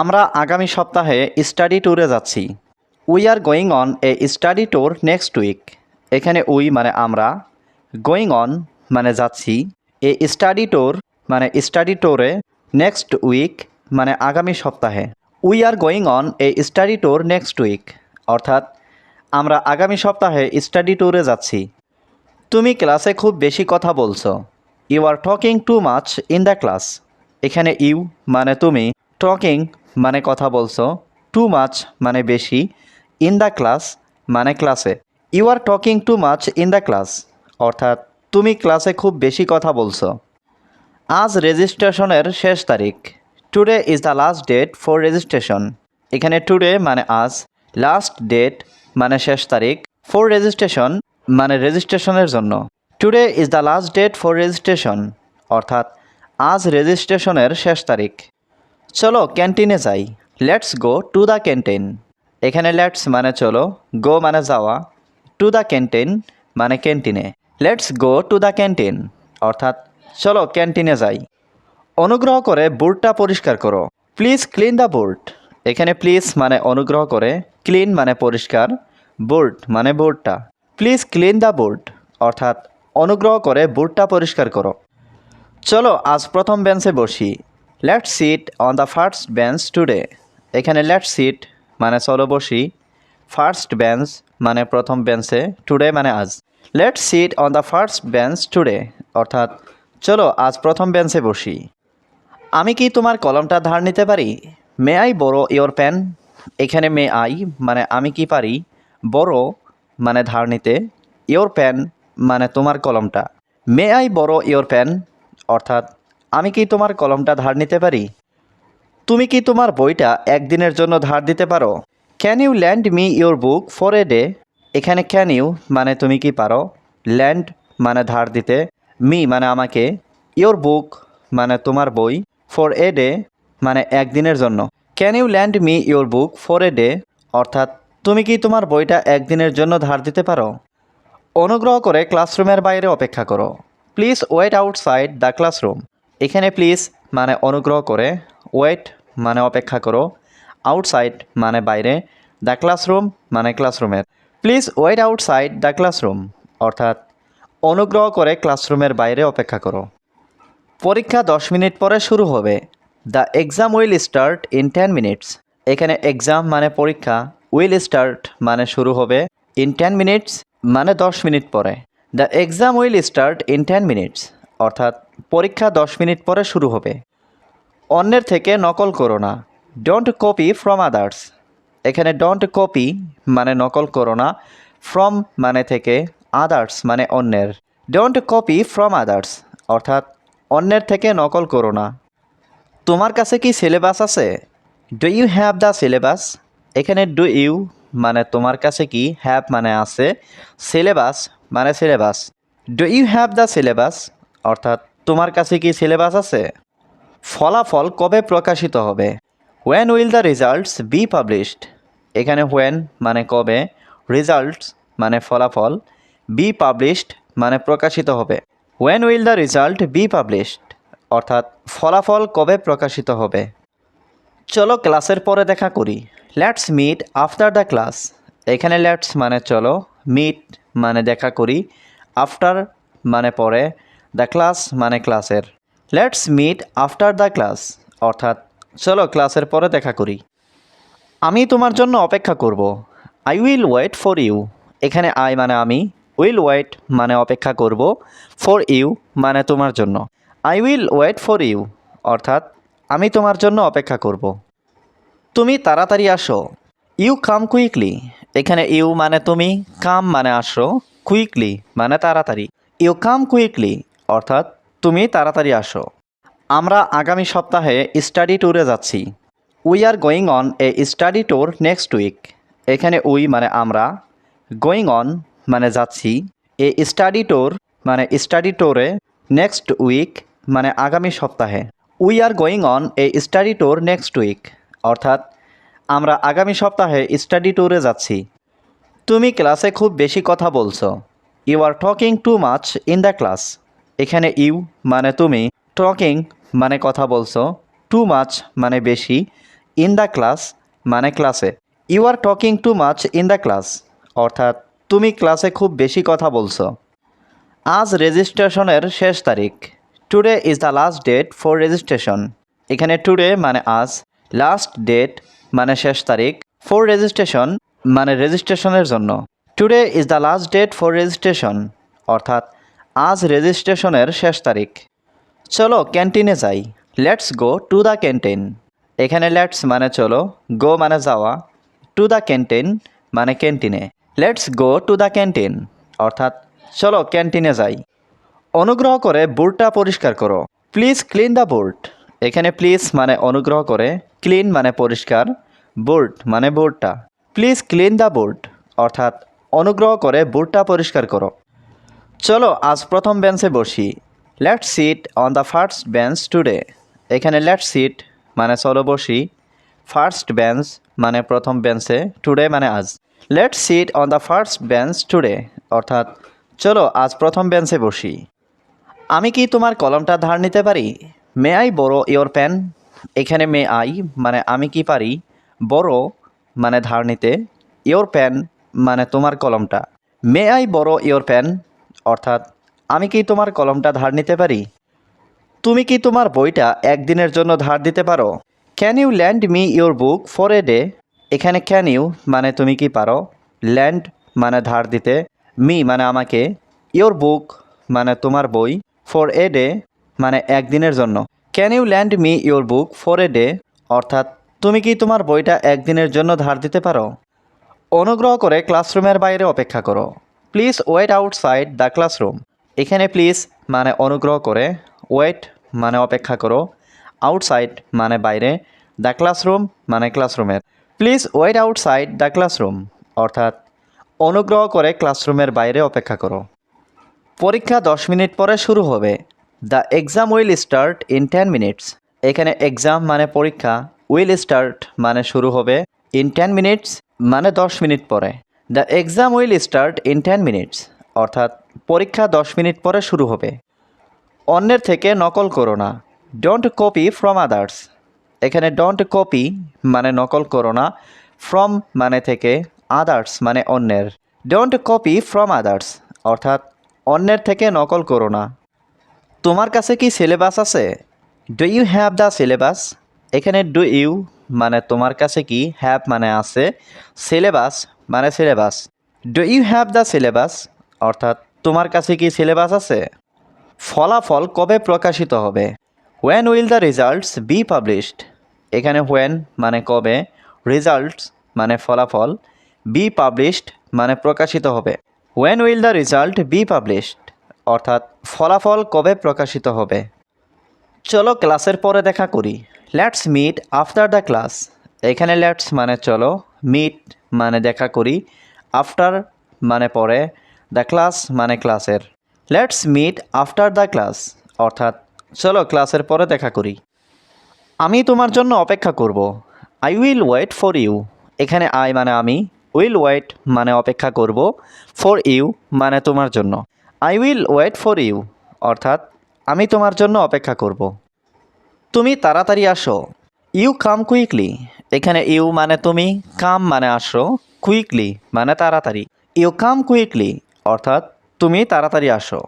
আমরা আগামী সপ্তাহে স্টাডি ট্যুরে যাচ্ছি। We are going on a study tour next week এখানে উই মানে আমরা গোয়িং অন মানে যাচ্ছি। এ স্টাডি ট্যুর মানে স্টাডি ট্যুরে নেক্সট উইক মানে আগামী সপ্তাহে। We are going on a study tour next week অর্থাৎ আমরা আগামী সপ্তাহে স্টাডি ট্যুরে যাচ্ছি। তুমি ক্লাসে খুব বেশি কথা বলছো। You are talking too much in the class এখানে ইউ মানে তুমি টকিং মানে কথা বলছো টু মাচ মানে বেশি ইন দ্য ক্লাস মানে ক্লাসে you are talking too much in the class অর্থাৎ তুমি ক্লাসে খুব বেশি কথা বলছো। আজ রেজিস্ট্রেশনের শেষ তারিখ। Today is the last date for registration এখানে টুডে মানে আজ লাস্ট ডেট মানে শেষ তারিখ। ফর রেজিস্ট্রেশন মানে রেজিস্ট্রেশনের জন্য। Today is the last date for registration অর্থাৎ আজ রেজিস্ট্রেশনের শেষ তারিখ। চলো ক্যান্টিনে যাই। Let's go to the canteen এখানে লেটস মানে চলো গো মানে যাওয়া। টু দ্য ক্যান্টিন মানে ক্যান্টিনে। Let's go to the canteen অর্থাৎ চলো ক্যান্টিনে যাই। অনুগ্রহ করে বোর্ডটা পরিষ্কার করো। প্লিজ ক্লিন দ্য বোর্ড এখানে প্লিজ মানে অনুগ্রহ করে ক্লিন মানে পরিষ্কার বোর্ড মানে বোর্ডটা প্লিজ ক্লিন দ্য বোর্ড অর্থাৎ অনুগ্রহ করে বোর্ডটা পরিষ্কার করো। চলো আজ প্রথম বেঞ্চে বসি। Let sit on the first bench today এখানে লেট সিট মানে চলো বসি। ফার্স্ট বেঞ্চ মানে প্রথম বেঞ্চে টুডে মানে আজ। Let sit on the first bench today অর্থাৎ, চলো আজ প্রথম বেঞ্চে বসি। আমি কি তোমার কলমটা ধার নিতে পারি? May I borrow your pen এখানে মে আই মানে আমি কি পারি? বড়ো মানে ধার নিতে। ইয়োর পেন মানে তোমার কলমটা। May I borrow your pen অর্থাৎ আমি কি তোমার কলমটা ধার নিতে পারি? তুমি কি তোমার বইটা একদিনের জন্য ধার দিতে পারো? Can you lend me your book for a day এখানে ক্যান ইউ মানে তুমি কি পারো? ল্যান্ড মানে ধার দিতে মি মানে আমাকে ইয়োর বুক মানে তোমার বই ফর এ ডে মানে একদিনের জন্য। Can you lend me your book for a day অর্থাৎ, তুমি কি তোমার বইটা একদিনের জন্য ধার দিতে পারো? অনুগ্রহ করে ক্লাসরুমের বাইরে অপেক্ষা করো। Please wait outside the classroom এখানে প্লিজ মানে অনুগ্রহ করে ওয়েট মানে অপেক্ষা করো আউটসাইড মানে বাইরে দ্য ক্লাসরুম মানে ক্লাসরুমের please wait outside the classroom অর্থাৎ অনুগ্রহ করে ক্লাসরুমের বাইরে অপেক্ষা করো। পরীক্ষা দশ মিনিট পরে শুরু হবে। The exam will start in ten minutes এখানে এক্সাম মানে পরীক্ষা উইল স্টার্ট মানে শুরু হবে ইন টেন মিনিটস মানে দশ মিনিট পরে। The exam will start in ten minutes অর্থাৎ পরীক্ষা দশ মিনিট পরে শুরু হবে। অন্যের থেকে নকল করো না। ডোন্ট কপি ফ্রম আদার্স এখানে ডোন্ট কপি মানে নকল করো না। ফ্রম মানে থেকে আদার্স মানে অন্যের। ডোন্ট কপি ফ্রম আদার্স অর্থাৎ অন্যের থেকে নকল করো না। তোমার কাছে কি সিলেবাস আছে? Do you have the syllabus এখানে ডু ইউ মানে তোমার কাছে কি হ্যাভ মানে আছে। সিলেবাস মানে syllabus do you have the syllabus অর্থাৎ, তোমার কাছে কি সিলেবাস আছে? ফলাফল কবে প্রকাশিত হবে? When will the results be published এখানে হোয়েন মানে কবে রেজাল্টস মানে ফলাফল বি পাবলিশড মানে প্রকাশিত হবে। When will the result be published অর্থাৎ, ফলাফল কবে প্রকাশিত হবে? চলো ক্লাসের পরে দেখা করি। Let's meet after the class এখানে লেটস মানে চলো মিট মানে দেখা করি আফটার মানে পরে দ্য ক্লাস মানে ক্লাসের। Let's meet after the class অর্থাৎ চলো ক্লাসের পরে দেখা করি। আমি তোমার জন্য অপেক্ষা করব। I will wait for you এখানে আই মানে আমি উইল ওয়েট মানে অপেক্ষা করব ফর ইউ মানে তোমার জন্য। I will wait for you অর্থাৎ আমি তোমার জন্য অপেক্ষা করব। তুমি তাড়াতাড়ি আসো। ইউ কাম কুইকলি এখানে ইউ মানে তুমি কাম মানে আসো কুইকলি মানে তাড়াতাড়ি। ইউ কাম কুইকলি অর্থাৎ তুমি তাড়াতাড়ি আসো। আমরা আগামী সপ্তাহে স্টাডি ট্যুরে যাচ্ছি। We are going on a study tour next week এখানে উই মানে আমরা। গোয়িং অন মানে যাচ্ছি। এ স্টাডি ট্যুর মানে স্টাডি ট্যুরে নেক্সট উইক মানে আগামী সপ্তাহে। We are going on a study tour next week অর্থাৎ আমরা আগামী সপ্তাহে স্টাডি ট্যুরে যাচ্ছি। তুমি ক্লাসে খুব বেশি কথা বলছো। You are talking too much in the class এখানে ইউ মানে তুমি, টকিং মানে কথা বলছো, টু মাচ মানে বেশি, ইন দ্য ক্লাস মানে ক্লাসে। You are talking too much in the class, অর্থাৎ তুমি ক্লাসে খুব বেশি কথা বলছো। আজ রেজিস্ট্রেশনের শেষ তারিখ। Today is the last date for registration. এখানে টুডে মানে আজ, লাস্ট ডেট মানে শেষ তারিখ, ফর রেজিস্ট্রেশন মানে রেজিস্ট্রেশনের জন্য। Today is the last date for registration, অর্থাৎ আজ রেজিস্ট্রেশনের শেষ তারিখ। চলো ক্যান্টিনে যাই। Let's go to the canteen এখানে লেটস মানে চলো গো মানে যাওয়া। টু দ্য ক্যান্টিন মানে ক্যান্টিনে। Let's go to the canteen অর্থাৎ চলো ক্যান্টিনে যাই। অনুগ্রহ করে বোর্ডটা পরিষ্কার করো। প্লিজ ক্লিন দ্য বোর্ড এখানে প্লিজ মানে অনুগ্রহ করে ক্লিন মানে পরিষ্কার বোর্ড মানে বোর্ডটা প্লিজ ক্লিন দ্য বোর্ড অর্থাৎ অনুগ্রহ করে বোর্ডটা পরিষ্কার করো। চলো, আজ প্রথম বেঞ্চে বসি। Let sit on the first bench today এখানে লেট সিট মানে চলো বসি। ফার্স্ট বেঞ্চ মানে প্রথম বেঞ্চে টুডে মানে আজ। Let sit on the first bench today অর্থাৎ, চলো, আজ প্রথম বেঞ্চে বসি। আমি কি তোমার কলমটা ধার নিতে পারি? May I borrow your pen এখানে মে আই মানে আমি কি পারি? বড় মানে ধার নিতে। ইয়োর পেন মানে তোমার কলমটা। May I borrow your pen অর্থাৎ, আমি কি তোমার কলমটা ধার নিতে পারি? তুমি কি তোমার বইটা একদিনের জন্য ধার দিতে পারো? Can you lend me your book for a day এখানে ক্যান ইউ মানে তুমি কি পারো? ল্যান্ড মানে ধার দিতে মি মানে আমাকে ইউর বুক মানে তোমার বই ফর এ ডে মানে একদিনের জন্য। Can you lend me your book for a day অর্থাৎ, তুমি কি তোমার বইটা একদিনের জন্য ধার দিতে পারো? অনুগ্রহ করে ক্লাসরুমের বাইরে অপেক্ষা করো। Please wait outside the classroom. এখানে প্লিজ মানে অনুগ্রহ করে ওয়েট মানে অপেক্ষা করো। আউটসাইড মানে বাইরে। দ্য ক্লাসরুম মানে ক্লাসরুমের। Please wait outside the classroom. অর্থাৎ অনুগ্রহ করে ক্লাসরুমের বাইরে অপেক্ষা করো। পরীক্ষা দশ মিনিট পরে শুরু হবে। The exam will start in ten minutes. এখানে এক্সাম মানে পরীক্ষা, উইল স্টার্ট মানে শুরু হবে। ইন টেন মিনিটস মানে দশ মিনিট পরে। The exam will start in ten minutes অর্থাৎ পরীক্ষা দশ মিনিট পরে শুরু হবে। অন্যের থেকে নকল করো না। ডোন্ট কপি ফ্রম আদার্স এখানে ডোন্ট কপি মানে নকল করো না। ফ্রম মানে থেকে আদার্স মানে অন্যের। ডোন্ট কপি ফ্রম আদার্স অর্থাৎ অন্যের থেকে নকল করো না। তোমার কাছে কি সিলেবাস আছে? Do you have the syllabus এখানে ডু ইউ মানে তোমার কাছে কি হ্যাভ মানে আছে? সিলেবাস মানে syllabus do you have the syllabus অর্থাৎ, তোমার কাছে কি সিলেবাস আছে? ফলাফল কবে প্রকাশিত হবে? When will the results be published এখানে হোয়েন মানে কবে রেজাল্টস মানে ফলাফল বি পাবলিশড মানে প্রকাশিত হবে। When will the result be published অর্থাৎ, ফলাফল কবে প্রকাশিত হবে? চলো ক্লাসের পরে দেখা করি। Let's meet after the class এখানে লেটস মানে চলো মিট মানে দেখা করি। আফটার মানে পরে। দ্য ক্লাস মানে ক্লাসের let's meet after the class অর্থাৎ, চলো ক্লাসের পরে দেখা করি। আমি তোমার জন্য অপেক্ষা করব। I will wait for you এখানে আই মানে আমি। উইল ওয়েট মানে অপেক্ষা করব। ফর ইউ মানে তোমার জন্য। I will wait for you অর্থাৎ, আমি তোমার জন্য অপেক্ষা করব। তুমি তাড়াতাড়ি আসো। You come quickly. এখানে ইউ মানে তুমি কাম মানে আসো, কুইকলি মানে তাড়াতাড়ি। ইউ কাম কুইকলি, অর্থাৎ তুমি তাড়াতাড়ি আসো।